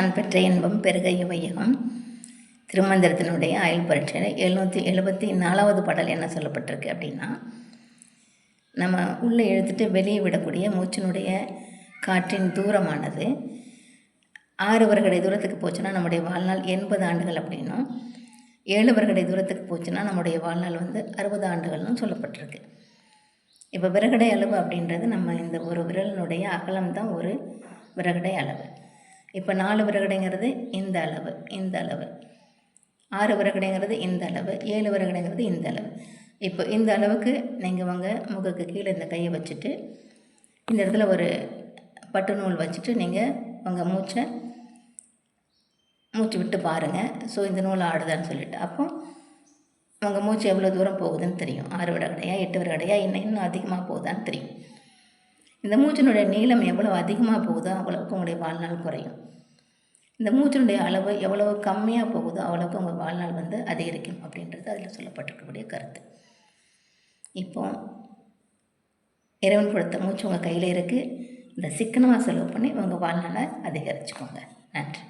தான் பெற்ற இன்பம் பெருக வையகம். திருமந்திரத்தினுடைய ஆயுள் பரீட்சையில் எழுநூற்றி எழுபத்தி நாலாவது பாடல் என்ன சொல்லப்பட்டிருக்கு அப்படின்னா நம்ம உள்ளே இழுத்துட்டு வெளியே விடக்கூடிய மூச்சினுடைய காற்றின் தூரமானது. ஆறு வருகடை தூரத்துக்கு போச்சுன்னா நம்முடைய வாழ்நாள் எண்பது ஆண்டுகள் அப்படின்னும். ஏழு வருகடை தூரத்துக்கு போச்சுன்னா நம்முடைய வாழ்நாள் வந்து அறுபது ஆண்டுகள்னு சொல்லப்பட்டிருக்கு. இப்போ விறகடை அளவு அப்படின்றது நம்ம இந்த ஒரு விரலினுடைய அகலம் தான் ஒரு விறகடை அளவு. இப்போ நாலு விறகடைங்கிறது இந்த அளவு இந்த அளவு. ஆறு விறகடைங்கிறது இந்த அளவு ஏழு விறகடைங்கிறது இந்த அளவு. இப்போ இந்த அளவுக்கு நீங்கள் வாங்க முகக்கு கீழே இந்த கையை வச்சுட்டு இந்த இடத்துல ஒரு பட்டு நூல் வச்சுட்டு நீங்கள் உங்கள் மூச்சை மூச்சு விட்டு பாருங்கள் ஸோ இந்த நூல் ஆடுதான்னு சொல்லிட்டு. அப்போ உங்கள் மூச்சு எவ்வளோ தூரம் போகுதுன்னு தெரியும். ஆறு விடகடையா எட்டு விடகடையா இன்னும் இன்னும் அதிகமாக போகுதான்னு தெரியும். இந்த மூச்சினுடைய நீளம் எவ்வளோ அதிகமாக போகுதோ அவ்வளோக்கு உங்களுடைய வாழ்நாள் குறையும். இந்த மூச்சினுடைய அளவு எவ்வளவு கம்மியாக போகுதோ அவ்வளோக்கு உங்கள் வாழ்நாள் வந்து அதிகரிக்கும் அப்படின்றது அதில் சொல்லப்பட்டிருக்கக்கூடிய கருத்து. இப்போ இறைவன் கொடுத்த மூச்சு உங்கள் கையில் இருக்குது இந்த சிக்கனமாக செலவு பண்ணி உங்கள் வாழ்நாளை அதிகரிச்சுக்கோங்க. நன்றி.